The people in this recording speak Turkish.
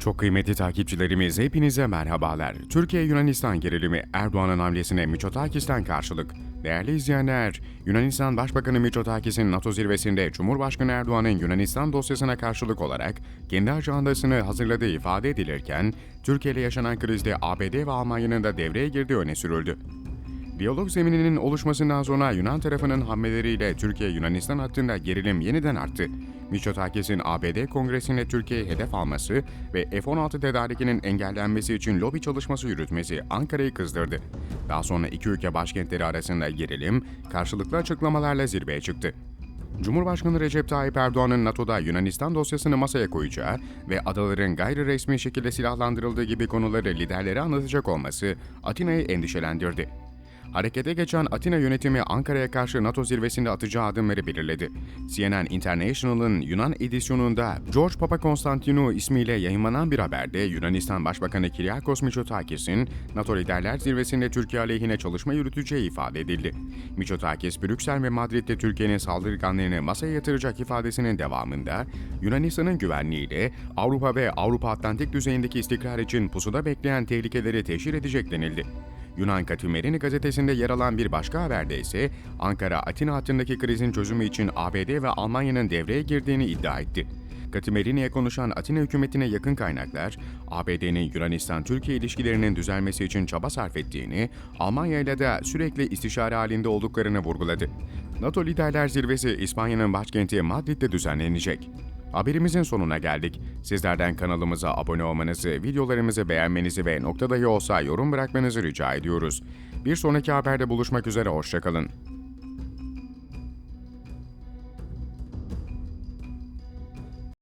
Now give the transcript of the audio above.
Çok kıymetli takipçilerimiz hepinize merhabalar. Türkiye-Yunanistan gerilimi Erdoğan'ın hamlesine Miçotakis'ten karşılık. Değerli izleyenler, Yunanistan Başbakanı Miçotakis'in NATO zirvesinde Cumhurbaşkanı Erdoğan'ın Yunanistan dosyasına karşılık olarak kendi ajandasını hazırladığı ifade edilirken, Türkiye ile yaşanan krizde ABD ve Almanya'nın da devreye girdiği öne sürüldü. Diyalog zemininin oluşmasından sonra Yunan tarafının hamleleriyle Türkiye-Yunanistan hattında gerilim yeniden arttı. Miçotakis'in ABD Kongresi'nde Türkiye'ye hedef alması ve F-16 tedarikinin engellenmesi için lobi çalışması yürütmesi Ankara'yı kızdırdı. Daha sonra iki ülke başkentleri arasında gerilim karşılıklı açıklamalarla zirveye çıktı. Cumhurbaşkanı Recep Tayyip Erdoğan'ın NATO'da Yunanistan dosyasını masaya koyacağı ve adaların gayri resmi şekilde silahlandırıldığı gibi konuları liderlere anlatacak olması Atina'yı endişelendirdi. Harekete geçen Atina yönetimi Ankara'ya karşı NATO zirvesinde atacağı adımları belirledi. CNN International'ın Yunan edisyonunda George Papakonstantinou ismiyle yayınlanan bir haberde Yunanistan Başbakanı Kyriakos Mitsotakis'in NATO Liderler Zirvesi'nde Türkiye aleyhine çalışma yürüteceği ifade edildi. Mitsotakis, Brüksel ve Madrid'de Türkiye'nin saldırganlarını masaya yatıracak ifadesinin devamında Yunanistan'ın güvenliğiyle Avrupa ve Avrupa Atlantik düzeyindeki istikrar için pusuda bekleyen tehlikeleri teşhir edecek denildi. Yunan Katimerini gazetesinde yer alan bir başka haberde ise Ankara-Atina hattındaki krizin çözümü için ABD ve Almanya'nın devreye girdiğini iddia etti. Katimerini'ye konuşan Atina hükümetine yakın kaynaklar, ABD'nin Yunanistan-Türkiye ilişkilerinin düzelmesi için çaba sarf ettiğini, Almanya ile de sürekli istişare halinde olduklarını vurguladı. NATO Liderler Zirvesi İspanya'nın başkenti Madrid'de düzenlenecek. Haberimizin sonuna geldik. Sizlerden kanalımıza abone olmanızı, videolarımızı beğenmenizi ve nokta dahi olsa yorum bırakmanızı rica ediyoruz. Bir sonraki haberde buluşmak üzere, hoşçakalın.